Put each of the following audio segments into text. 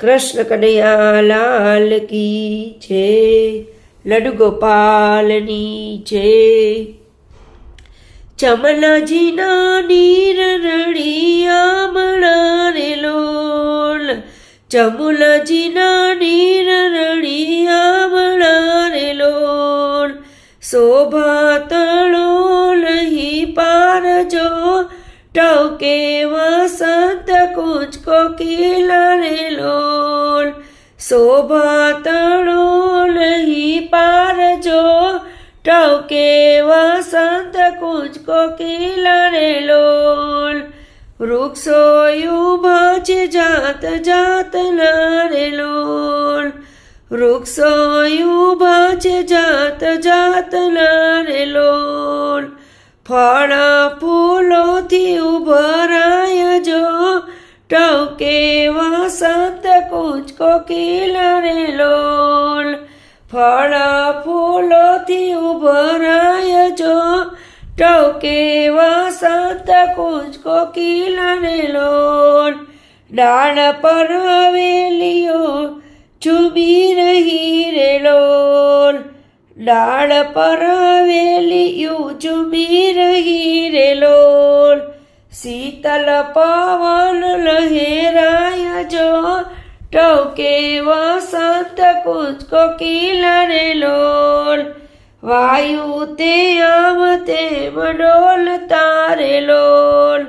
કૃષ્ણ કનૈયા લાલ કી છે લડુ ગોપાલની છે ચમલાજીના નીર રળિયા મળારે લોલ. ચમુલાજીના નીર રળિયા મળારે લોલ. શોભા તળો લહી પારજો. ટકે વસંત કુચકો કિલારે લોલ શોભા તળો લહી પારજો ટવકે વસંત કુચકો કિલારે લોલ વૃક્ષો ઊભા છે જાત જાત લારે લોલ વૃક્ષો ઊભા છે જાત જાત લારે લોલ ફળ ફૂલોથી ઉભરાય જો ટવકે વસંત કુચકો કિલારે લોલ, ફળ ફૂલોથી ઉભરાય જો. ટવકે વસંત કુચકો કિલારે લોલ, ડાળ પર વેલીઓ ચૂબી રહી રે લોલ. ડાળ પર વેલીઓ ચૂબી રહી રે લોલ. શીતલ પવન લહેરાય જો. ટોકે વસંત કુચકો કિલરે લોલ. વાયુ તે આમ તે ડોલ તારે લોલ.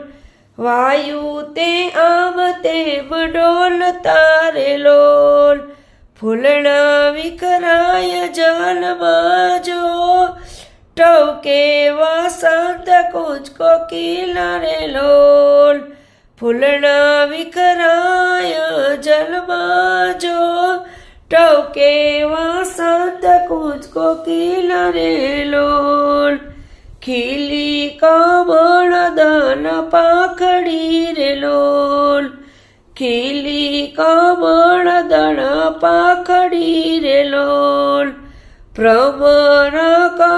વાયુ તે આમ તે ડોલ તારે લોલ. ફૂલણા વિખરાય જલમાં જો ટવકે વસંત કુચકો કિલરે લોલ ફૂલણા વિખરાય જલમાં જો ટવકે વસંત કુચકો કિલરે લોલ ખીલી કમળ દન પાખડી રે લોલ ખીલી કમળ દળ પાખડી રે લોલ ભ્રમર કરતા ગુજાર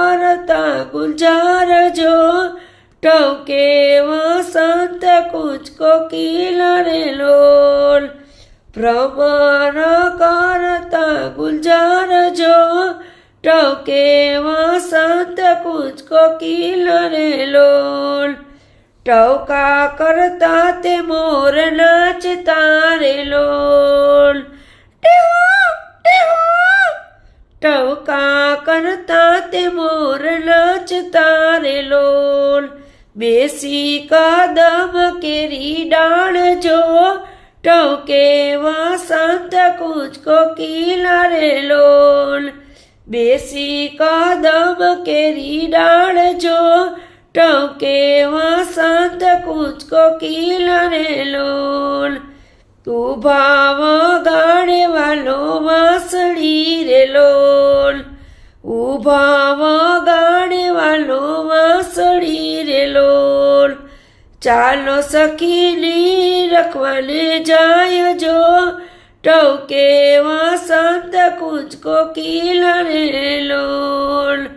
જો ટવકે વસંત કૂચ કોકિલ રે લોલ. ભ્રમર કરતા ગુજાર જો ટવકે વસંત કૂચ કોકિલ રે લોલ. ટવકા કરતા તે મોર નાચતા રે લોલ. ટવકા કરતા તે મોર નાચતા રે લોલ. બેસી કદમ કેરી ડાળ જો, ટવકે વસંત કુચકો કિલરે લોલ. બેસી કદમ કેરી ડાળ જો, ટવકે વસંત કુચકો કિલરે લોલ. ઊભા વગાડે વાલો વાસળી રે લોલ ઊભા વગાડે વાલો વાસળી રે લોલ ચાલો સખીની રખવાને જાય જો ટવકે વસંત કુચકો કિલરે લોલ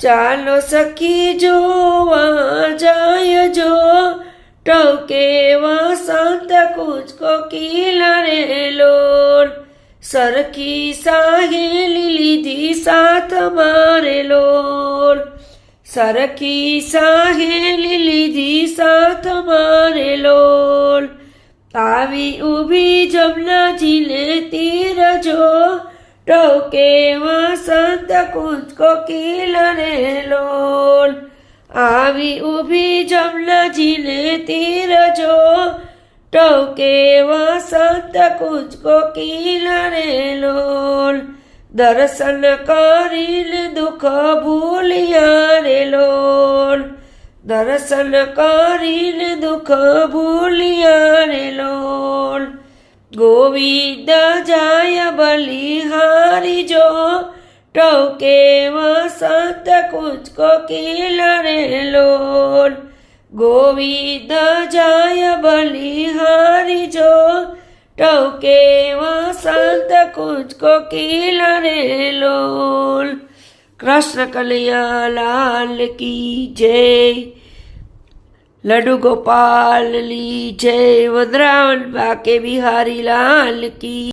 ચાલો સખી જોવા જાય જો ટવકે વસંત કુચકો કિલરે લોલ સરખી સાહેલી લીધી સાથ મારે લોલ. સરખી સાહેલી લીધી સાથ મારે લોલ. આવી ઊભી જમનાજીને તીર જો ટોકે વસંત કુંજ કોકિલ રે લોલ. આવી ઊભી જમનાજીને તીર ટોકે વસંત કુચકો કિલરે લોલ. દર્શન કરીને દુઃખ ભૂલિયા રે લોલ. દર્શન કરીને દુઃખ ભૂલિયા રે લોલ. ગોવિંદ જાય બલિહારી જો. ટોકે વસંત કુચકો કિલરે લોલ. ગોવિંદ જાય વસંત કુચકો કિલરે લોલ કૃષ્ણ કનૈયા લાલ કી જય લડુ ગોપાલની જય વદ્રાવન બાકે બિહારી લાલ કી